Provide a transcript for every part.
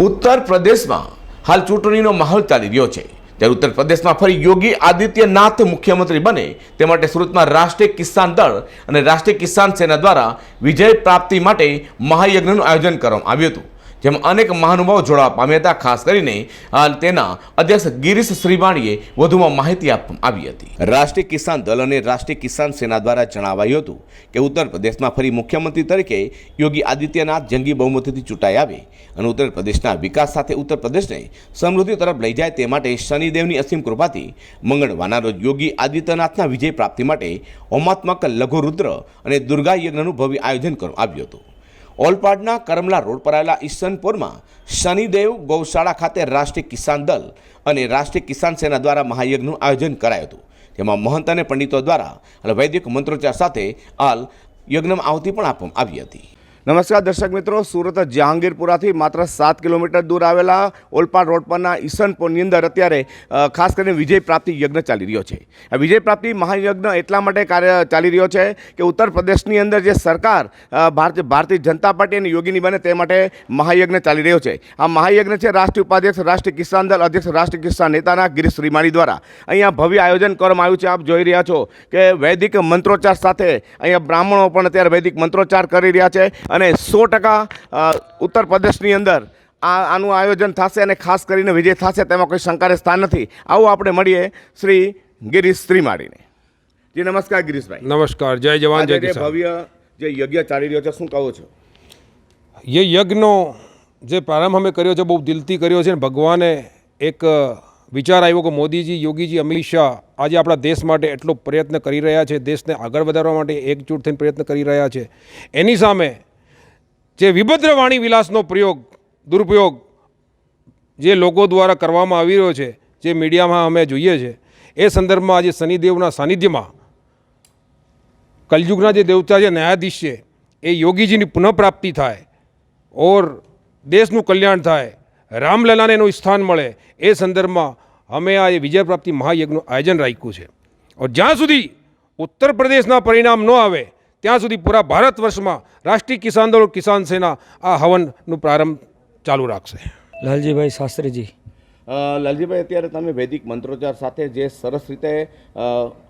ઉત્તર પ્રદેશમાં હાલ ચૂંટણીનો માહોલ ચાલી રહ્યો છે. ત્યારે ઉત્તર પ્રદેશમાં ફરી યોગી આદિત્યનાથ મુખ્યમંત્રી બને તે માટે સુરતમાં રાષ્ટ્રીય કિસાન દળ અને રાષ્ટ્રીય કિસાન સેના દ્વારા વિજય પ્રાપ્તિ માટે મહાયજ્ઞનું આયોજન કરવામાં આવ્યું હતું. જેમાં અનેક મહાનુભાવો જોડાવા પામ્યા હતા, ખાસ કરીને તેના અધ્યક્ષ ગિરીશ શ્રીવાણીએ વધુમાં માહિતી આપવામાં આવી હતી. રાષ્ટ્રીય કિસાન દળ અને રાષ્ટ્રીય કિસાન સેના દ્વારા જણાવાયું હતું કે ઉત્તર પ્રદેશમાં ફરી મુખ્યમંત્રી તરીકે યોગી આદિત્યનાથ જંગી બહુમતીથી ચૂંટાઈ આવે અને ઉત્તર પ્રદેશના વિકાસ સાથે ઉત્તર પ્રદેશને સમૃદ્ધિ તરફ લઈ જાય તે માટે શનિદેવની અસીમ કૃપાથી મંગળવારના રોજ યોગી આદિત્યનાથના વિજય પ્રાપ્તિ માટે હોમાત્મક લઘુ રુદ્ર અને દુર્ગા યજ્ઞનું ભવ્ય આયોજન કરવામાં આવ્યું હતું. ઓલપાડના કરમલા રોડ પર આવેલા ઈસનપુરમાં શનિદેવ ગૌશાળા ખાતે રાષ્ટ્રીય કિસાન દળ અને રાષ્ટ્રીય કિસાન સેના દ્વારા મહાયજ્ઞનું આયોજન કરાયું હતું. જેમાં મહંત અને પંડિતો દ્વારા વૈદિક મંત્રોચ્ચાર સાથે હાલ યજ્ઞમાં આવતી પણ આપવામાં આવી હતી. નમસ્કાર દર્શક મિત્રો, સુરત જહાંગીરપુરાથી માત્ર સાત કિલોમીટર દૂર આવેલા ઓલપાડ રોડ પરના ઈસનપુરની અંદર અત્યારે ખાસ કરીને વિજય પ્રાપ્તિ યજ્ઞ ચાલી રહ્યો છે. આ વિજય પ્રાપ્તિ મહાયજ્ઞ એટલા માટે કાર્ય ચાલી રહ્યો છે કે ઉત્તર પ્રદેશની અંદર જે સરકાર ભારતીય જનતા પાર્ટી અને યોગીની બને તે માટે મહાયજ્ઞ ચાલી રહ્યો છે. આ મહાયજ્ઞ છે રાષ્ટ્રીય ઉપાધ્યક્ષ, રાષ્ટ્રીય કિસાન દળ અધ્યક્ષ, રાષ્ટ્રીય કિસાન નેતાના ગિરીશ શ્રીમાળી દ્વારા. અહીંયા ભવ્ય આયોજન કરવામાં આવ્યું છે. આપ જોઈ રહ્યા છો કે વૈદિક મંત્રોચ્ચાર સાથે અહીંયા બ્રાહ્મણો પણ અત્યારે વૈદિક મંત્રોચ્ચાર કરી રહ્યા છે. અને સો ટકા ઉત્તર પ્રદેશની અંદર આ આનું આયોજન થશે અને ખાસ કરીને વિજય થશે તેમાં કોઈ શંકાને સ્થાન નથી. આવું આપણે મળીએ શ્રી ગિરીશ શ્રીમાળીને જી નમસ્કાર ગિરીશભાઈ. નમસ્કાર જય જવાન જય કિસાન. ભવ્ય જે યજ્ઞ ચાલી રહ્યો છે શું કહો છો? એ યજ્ઞનો જે પ્રારંભ અમે કર્યો છે બહુ દિલથી કર્યો છે અને ભગવાને એક વિચાર આવ્યો કે મોદીજી યોગીજી અમિત શાહ આજે આપણા દેશ માટે એટલો પ્રયત્ન કરી રહ્યા છે દેશને આગળ વધારવા માટે એકજૂટ થઈને પ્રયત્ન કરી રહ્યા છે. એની સામે જે વિભદ્ર વાણી વિલાસનો પ્રયોગ, દુરુપયોગ જે લોકો દ્વારા કરવામાં આવી રહ્યો છે, જે મીડિયામાં અમે જોઈએ છે, એ સંદર્ભમાં આજે શનિદેવના સાનિધ્યમાં કલયુગના જે દેવતા જે ન્યાયાધીશ છે, એ યોગીજીની પુનઃપ્રાપ્તિ થાય ઓર દેશનું કલ્યાણ થાય, રામલલાને એનું સ્થાન મળે, એ સંદર્ભમાં અમે આ વિજય પ્રાપ્તિ મહાયજ્ઞનું આયોજન રાખ્યું છે. ઓર જ્યાં સુધી ઉત્તર પ્રદેશના પરિણામ ન આવે ત્યાં સુધી પૂરા ભારત વર્ષમાં રાષ્ટ્રીય કિસાન દળ કિસાન સેના આ હવનનું પ્રારંભ ચાલુ રાખશે. લાલજીભાઈ શાસ્ત્રીજી. લાલજીભાઈ અત્યારે તમે વૈદિક મંત્રોચ્ચાર સાથે જે સરસ રીતે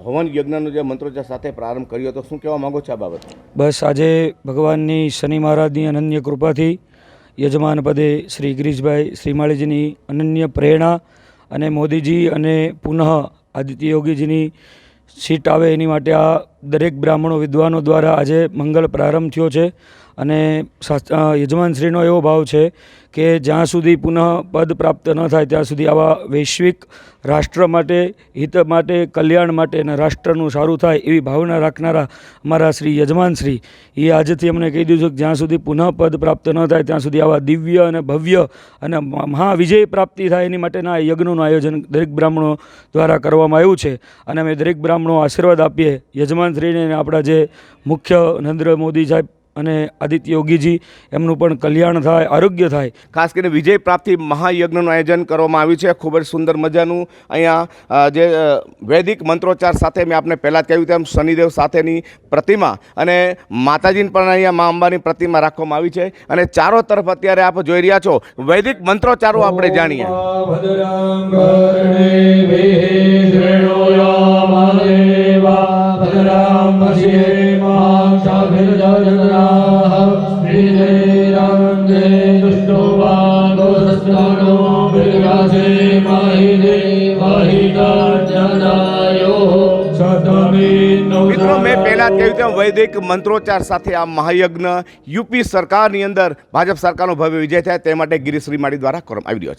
હવન યજ્ઞનો જે મંત્રોચ્ચાર સાથે પ્રારંભ કર્યો હતો શું કહેવા માંગો છો આ બાબત? બસ આજે ભગવાનની શનિ મહારાજની અનન્ય કૃપાથી યજમાન પદે શ્રી ગિરીશભાઈ શ્રીમાળીજીની અનન્ય પ્રેરણા અને મોદીજી અને પુનઃ આદિત્ય યોગીજીની સીટ આવે એની માટે આ દરેક બ્રાહ્મણો વિદ્વાનો દ્વારા આજે મંગળ પ્રારંભ થયો છે અને યજમાનશ્રીનો એવો ભાવ છે કે જ્યાં સુધી પુનઃ પદ પ્રાપ્ત ન થાય ત્યાં સુધી આવા વૈશ્વિક રાષ્ટ્ર માટે, હિત માટે, કલ્યાણ માટે અને રાષ્ટ્રનું સારું થાય એવી ભાવના રાખનારા અમારા શ્રી યજમાનશ્રી, એ આજથી અમને કહી દીધું છે કે જ્યાં સુધી પુનઃ પદ પ્રાપ્ત ન થાય ત્યાં સુધી આવા દિવ્ય અને ભવ્ય અને મહાવિજય પ્રાપ્તિ થાય એની માટેના યજ્ઞનું આયોજન દરેક બ્રાહ્મણો દ્વારા કરવામાં આવ્યું છે. અને અમે દરેક બ્રાહ્મણો આશીર્વાદ આપીએ યજમાનશ્રીને અને આપણા જે મુખ્ય નરેન્દ્ર મોદી સાહેબ અને આદિત્ય યોગીજી એમનું પણ કલ્યાણ થાય આરોગ્ય થાય. ખાસ કરીને વિજય પ્રાપ્તિ મહાયજ્ઞનું આયોજન કરવામાં આવ્યું છે. ખૂબ જ સુંદર મજાનું અહીંયા જે વૈદિક મંત્રોચ્ચાર સાથે મેં આપને પહેલાં જ કહ્યું તેમ શનિદેવ સાથેની પ્રતિમા અને માતાજીની પણ અહીંયા મા અંબાની પ્રતિમા રાખવામાં આવી છે. અને ચારો તરફ અત્યારે આપ જોઈ રહ્યા છો વૈદિક મંત્રોચ્ચારો આપણે જાણીએ. મહિતજનાયો શતમિન્નો મિત્રો મેં પહેલાં કહ્યું તેમ વૈદિક મંત્રોચ્ચાર સાથે આ મહાયજ્ઞ યુપી સરકારની અંદર ભાજપ સરકારનો ભવ્ય વિજય થાય તે માટે ગિરીશ્રી માળી દ્વારા કરવામાં આવી રહ્યો છે.